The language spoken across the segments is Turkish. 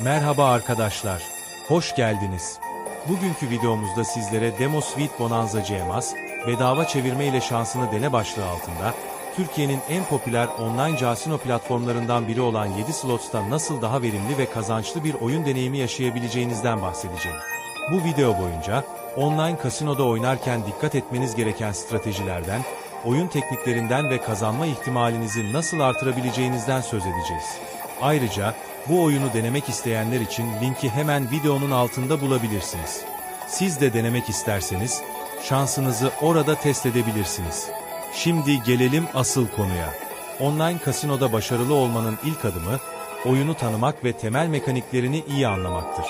Merhaba arkadaşlar, hoş geldiniz. Bugünkü videomuzda sizlere Demo Sweet Bonanza CMAS, bedava çevirme ile şansını dene başlığı altında, Türkiye'nin en popüler online casino platformlarından biri olan 7 Slots'ta nasıl daha verimli ve kazançlı bir oyun deneyimi yaşayabileceğinizden bahsedeceğim. Bu video boyunca, online kasinoda oynarken dikkat etmeniz gereken stratejilerden, oyun tekniklerinden ve kazanma ihtimalinizi nasıl artırabileceğinizden söz edeceğiz. Ayrıca, bu oyunu denemek isteyenler için linki hemen videonun altında bulabilirsiniz. Siz de denemek isterseniz, şansınızı orada test edebilirsiniz. Şimdi gelelim asıl konuya. Online kasinoda başarılı olmanın ilk adımı, oyunu tanımak ve temel mekaniklerini iyi anlamaktır.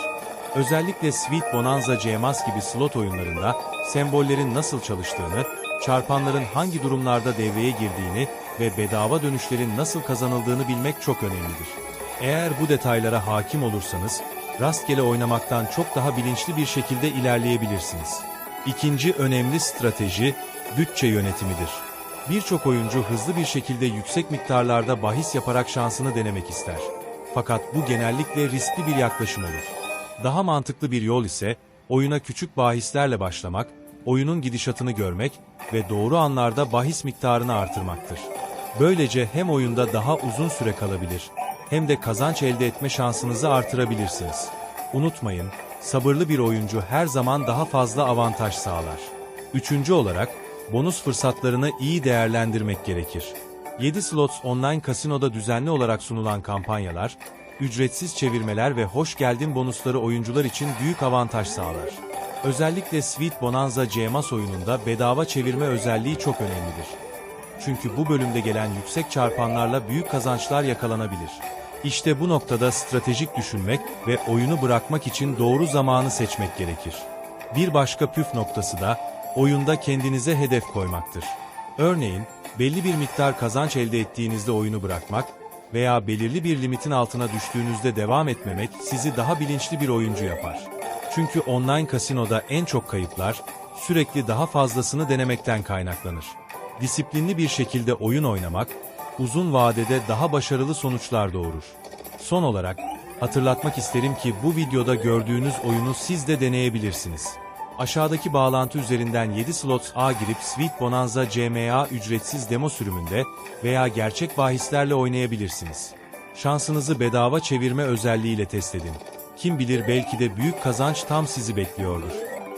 Özellikle Sweet Bonanza CMAS gibi slot oyunlarında sembollerin nasıl çalıştığını, çarpanların hangi durumlarda devreye girdiğini ve bedava dönüşlerin nasıl kazanıldığını bilmek çok önemlidir. Eğer bu detaylara hakim olursanız, rastgele oynamaktan çok daha bilinçli bir şekilde ilerleyebilirsiniz. İkinci önemli strateji, bütçe yönetimidir. Birçok oyuncu hızlı bir şekilde yüksek miktarlarda bahis yaparak şansını denemek ister. Fakat bu genellikle riskli bir yaklaşım olur. Daha mantıklı bir yol ise, oyuna küçük bahislerle başlamak, oyunun gidişatını görmek ve doğru anlarda bahis miktarını artırmaktır. Böylece hem oyunda daha uzun süre kalabilir, hem de kazanç elde etme şansınızı artırabilirsiniz. Unutmayın, sabırlı bir oyuncu her zaman daha fazla avantaj sağlar. Üçüncü olarak, bonus fırsatlarını iyi değerlendirmek gerekir. 7 Slots online kasinoda düzenli olarak sunulan kampanyalar, ücretsiz çevirmeler ve hoş geldin bonusları oyuncular için büyük avantaj sağlar. Özellikle Sweet Bonanza CMAS oyununda bedava çevirme özelliği çok önemlidir. Çünkü bu bölümde gelen yüksek çarpanlarla büyük kazançlar yakalanabilir. İşte bu noktada stratejik düşünmek ve oyunu bırakmak için doğru zamanı seçmek gerekir. Bir başka püf noktası da oyunda kendinize hedef koymaktır. Örneğin, belli bir miktar kazanç elde ettiğinizde oyunu bırakmak veya belirli bir limitin altına düştüğünüzde devam etmemek sizi daha bilinçli bir oyuncu yapar. Çünkü online kasinoda en çok kayıplar sürekli daha fazlasını denemekten kaynaklanır. Disiplinli bir şekilde oyun oynamak uzun vadede daha başarılı sonuçlar doğurur. Son olarak hatırlatmak isterim ki bu videoda gördüğünüz oyunu siz de deneyebilirsiniz. Aşağıdaki bağlantı üzerinden 7 slots A girip Sweet Bonanza CMA ücretsiz demo sürümünde veya gerçek bahislerle oynayabilirsiniz. Şansınızı bedava çevirme özelliğiyle test edin. Kim bilir belki de büyük kazanç tam sizi bekliyordur.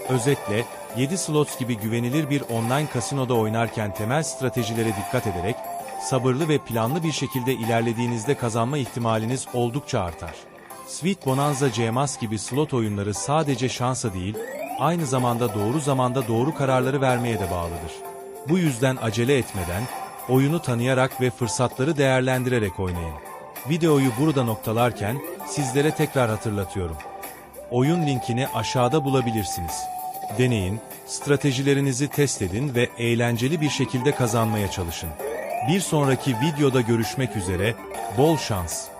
Özetle, 7 slots gibi güvenilir bir online kasinoda oynarken temel stratejilere dikkat ederek, sabırlı ve planlı bir şekilde ilerlediğinizde kazanma ihtimaliniz oldukça artar. Sweet Bonanza CMAS gibi slot oyunları sadece şansa değil, aynı zamanda doğru zamanda doğru kararları vermeye de bağlıdır. Bu yüzden acele etmeden, oyunu tanıyarak ve fırsatları değerlendirerek oynayın. Videoyu burada noktalarken, sizlere tekrar hatırlatıyorum. Oyun linkini aşağıda bulabilirsiniz. Deneyin, stratejilerinizi test edin ve eğlenceli bir şekilde kazanmaya çalışın. Bir sonraki videoda görüşmek üzere, bol şans.